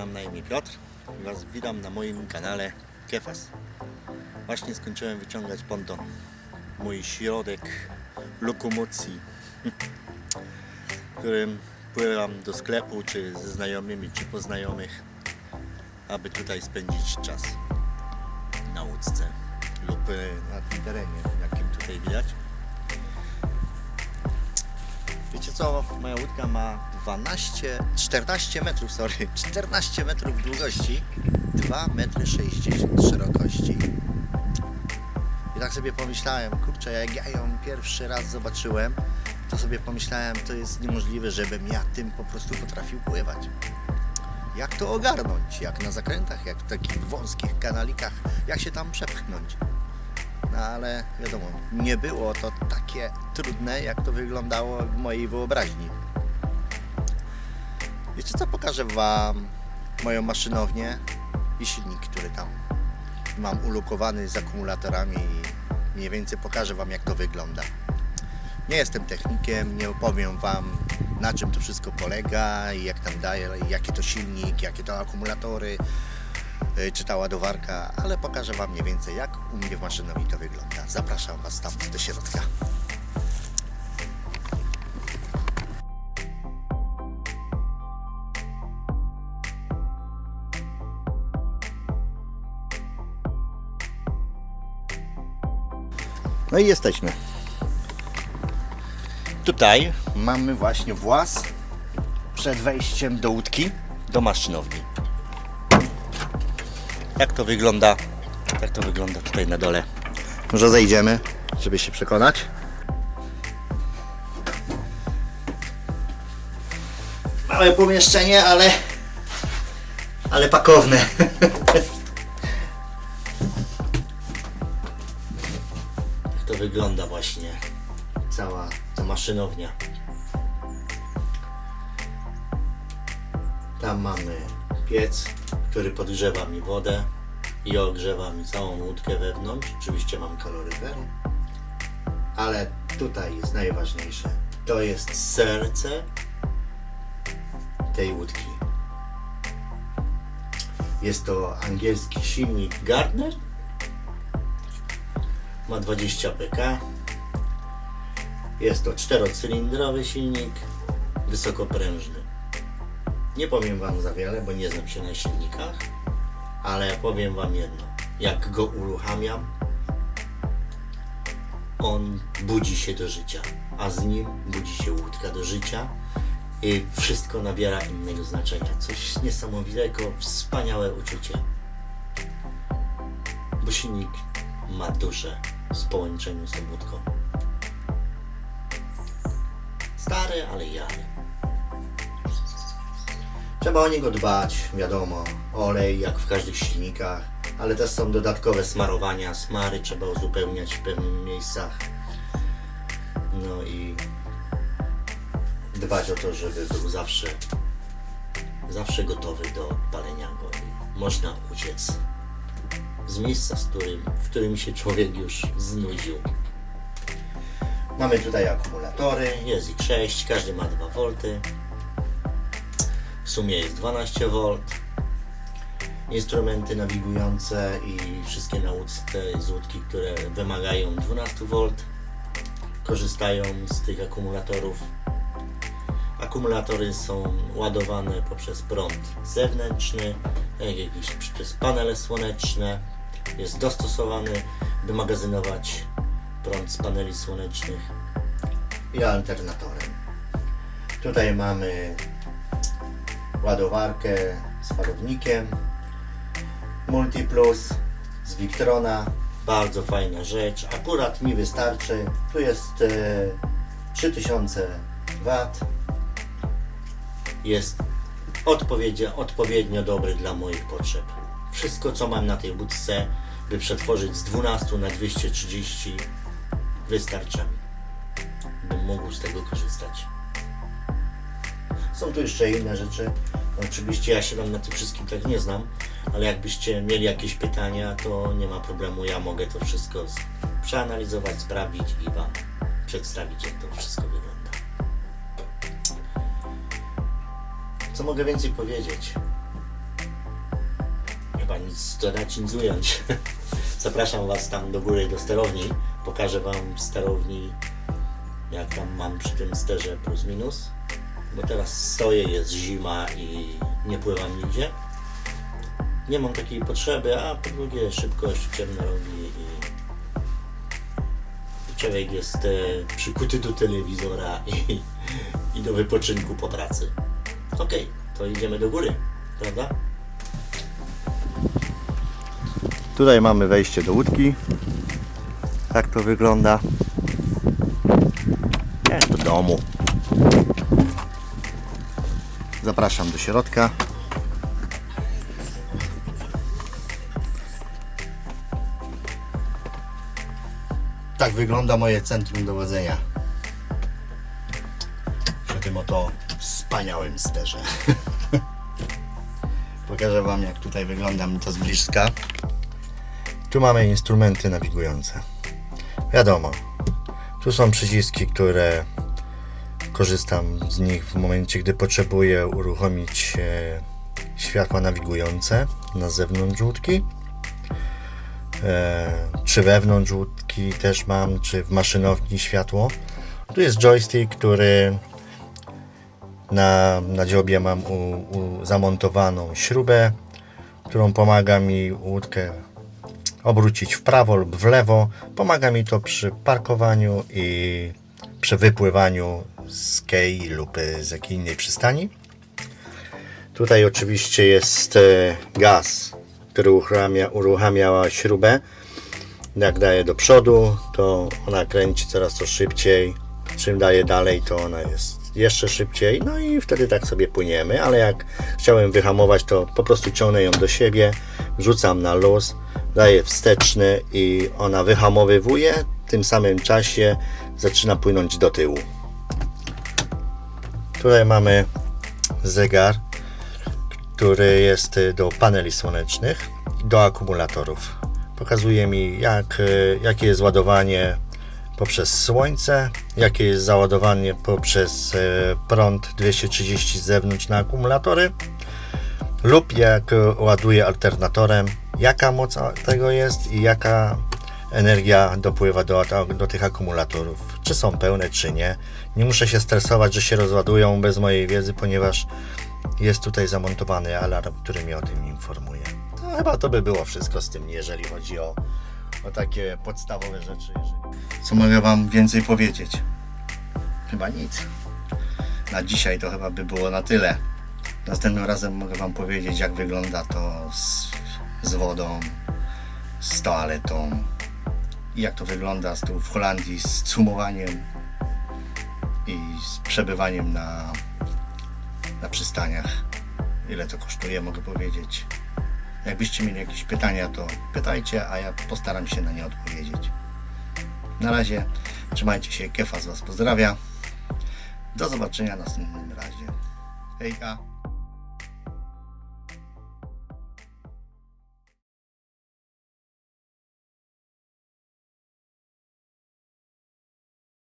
Mam na imię Piotr i Was witam na moim kanale Kefas. Właśnie skończyłem wyciągać ponton. Mój środek lokomocji, którym pływam do sklepu, czy ze znajomymi, czy po znajomych, aby tutaj spędzić czas na łódce lub e, na tym terenie, jakim tutaj widać. Wiecie co, moja łódka ma 12, 14 metrów, sorry, 14 metrów długości, 2 metry 60 szerokości. I tak sobie pomyślałem, kurczę, jak ja ją pierwszy raz zobaczyłem, to sobie pomyślałem, to jest niemożliwe, żebym ja tym po prostu potrafił pływać. Jak to ogarnąć? Jak na zakrętach, jak w takich wąskich kanalikach, jak się tam przepchnąć? No ale wiadomo, nie było to takie trudne, jak to wyglądało w mojej wyobraźni. Wiecie co, pokażę Wam moją maszynownię i silnik, który tam mam ulokowany z akumulatorami i mniej więcej pokażę Wam jak to wygląda. Nie jestem technikiem, nie opowiem Wam na czym to wszystko polega i jak tam daje, jaki to silnik, jakie to akumulatory, y, czy ta ładowarka, ale pokażę Wam mniej więcej jak u mnie w maszynowni to wygląda. Zapraszam Was tam do środka. No i jesteśmy. Tutaj mamy właśnie włas przed wejściem do łódki, do maszynowni. Jak to wygląda? Jak to wygląda tutaj na dole? Może zejdziemy, żeby się przekonać. Małe pomieszczenie, ale ale pakowne. wygląda właśnie cała ta maszynownia. Tam mamy piec, który podgrzewa mi wodę i ogrzewa mi całą łódkę wewnątrz. Oczywiście mam kaloryfery, ale tutaj jest najważniejsze. To jest serce tej łódki. Jest to angielski silnik Gardner. Ma 20 pk. Jest to czterocylindrowy silnik, wysokoprężny. Nie powiem Wam za wiele, bo nie znam się na silnikach, ale powiem Wam jedno. Jak go uruchamiam, on budzi się do życia, a z nim budzi się łódka do życia i wszystko nabiera innego znaczenia. Coś niesamowitego, wspaniałe uczucie. Bo silnik ma duszę w połączeniu z tą. Stary, ale jary. Trzeba o niego dbać, wiadomo. Olej, jak w każdych silnikach, ale też są dodatkowe smarowania. Smary trzeba uzupełniać w pewnych miejscach. No i dbać o to, żeby był zawsze, zawsze gotowy do odpalenia go. Można uciec z miejsca, z którym, w którym się człowiek już znudził. Mamy tutaj akumulatory, jest ich 6, każdy ma 2 V. W sumie jest 12 V. Instrumenty nawigujące i wszystkie na łódce z łódki, które wymagają 12 V, korzystają z tych akumulatorów. Akumulatory są ładowane poprzez prąd zewnętrzny, jak jakieś przez panele słoneczne. Jest dostosowany, by magazynować prąd z paneli słonecznych i alternatorem. Tutaj mamy ładowarkę z falownikiem Multiplus z Victrona. Bardzo fajna rzecz. Akurat mi wystarczy. Tu jest e, 3000 W. Jest odpowiednio, odpowiednio dobry dla moich potrzeb. Wszystko co mam na tej łódce, by przetworzyć z 12 na 230 wystarcza mi, bym mógł z tego korzystać. Są tu jeszcze inne rzeczy. Oczywiście ja się tam na tym wszystkim tak nie znam, ale jakbyście mieli jakieś pytania, to nie ma problemu. Ja mogę to wszystko przeanalizować, sprawdzić i Wam przedstawić, jak to wszystko wygląda. Co mogę więcej powiedzieć? Nic dodać, nic ująć. Zapraszam Was tam do góry, do sterowni. Pokażę Wam w sterowni, jak tam mam przy tym sterze plus minus. Bo teraz stoję, jest zima i nie pływam nigdzie. Nie mam takiej potrzeby, a po drugie szybkość ciemno robi i człowiek jest e, przykuty do telewizora i, i do wypoczynku po pracy. Okej, to idziemy do góry, prawda? Tutaj mamy wejście do łódki. Tak to wygląda. Jak do domu. Zapraszam do środka. Tak wygląda moje centrum dowodzenia. Przy tym oto wspaniałym sterze. Pokażę Wam jak tutaj wygląda mi to z bliska. Tu mamy instrumenty nawigujące. Wiadomo, tu są przyciski, które korzystam z nich w momencie, gdy potrzebuję uruchomić e, światła nawigujące na zewnątrz łódki. E, czy wewnątrz łódki też mam, czy w maszynowni światło. Tu jest joystick, który na, na dziobie mam u, u, zamontowaną śrubę, którą pomaga mi łódkę obrócić w prawo lub w lewo. Pomaga mi to przy parkowaniu i przy wypływaniu z kei lub e, z jakiej innej przystani. Tutaj oczywiście jest e, gaz, który uruchamia, uruchamia śrubę. Jak daję do przodu, to ona kręci coraz to szybciej. Czym daję dalej, to ona jest jeszcze szybciej. No i wtedy tak sobie płyniemy, ale jak chciałem wyhamować, to po prostu ciągnę ją do siebie, wrzucam na luz, daję wsteczny i ona wyhamowywuje. W tym samym czasie zaczyna płynąć do tyłu. Tutaj mamy zegar, który jest y, do paneli słonecznych, do akumulatorów. Pokazuje mi, jak, y, jakie jest ładowanie poprzez słońce, jakie jest załadowanie poprzez y, prąd 230 z zewnątrz na akumulatory, lub jak ładuję alternatorem, jaka moc tego jest i jaka energia dopływa do, do tych akumulatorów. Czy są pełne, czy nie. Nie muszę się stresować, że się rozładują bez mojej wiedzy, ponieważ jest tutaj zamontowany alarm, który mnie o tym informuje. No, chyba to by było wszystko z tym, jeżeli chodzi o, o takie podstawowe rzeczy. Co mogę Wam więcej powiedzieć? Chyba nic. Na dzisiaj to chyba by było na tyle. Następnym razem mogę Wam powiedzieć, jak wygląda to z, z wodą, z toaletą jak to wygląda z tu w Holandii z cumowaniem i z przebywaniem na, na przystaniach. Ile to kosztuje, mogę powiedzieć. Jakbyście mieli jakieś pytania, to pytajcie, a ja postaram się na nie odpowiedzieć. Na razie trzymajcie się, Kefa z Was pozdrawia. Do zobaczenia następnym razie. Hejka!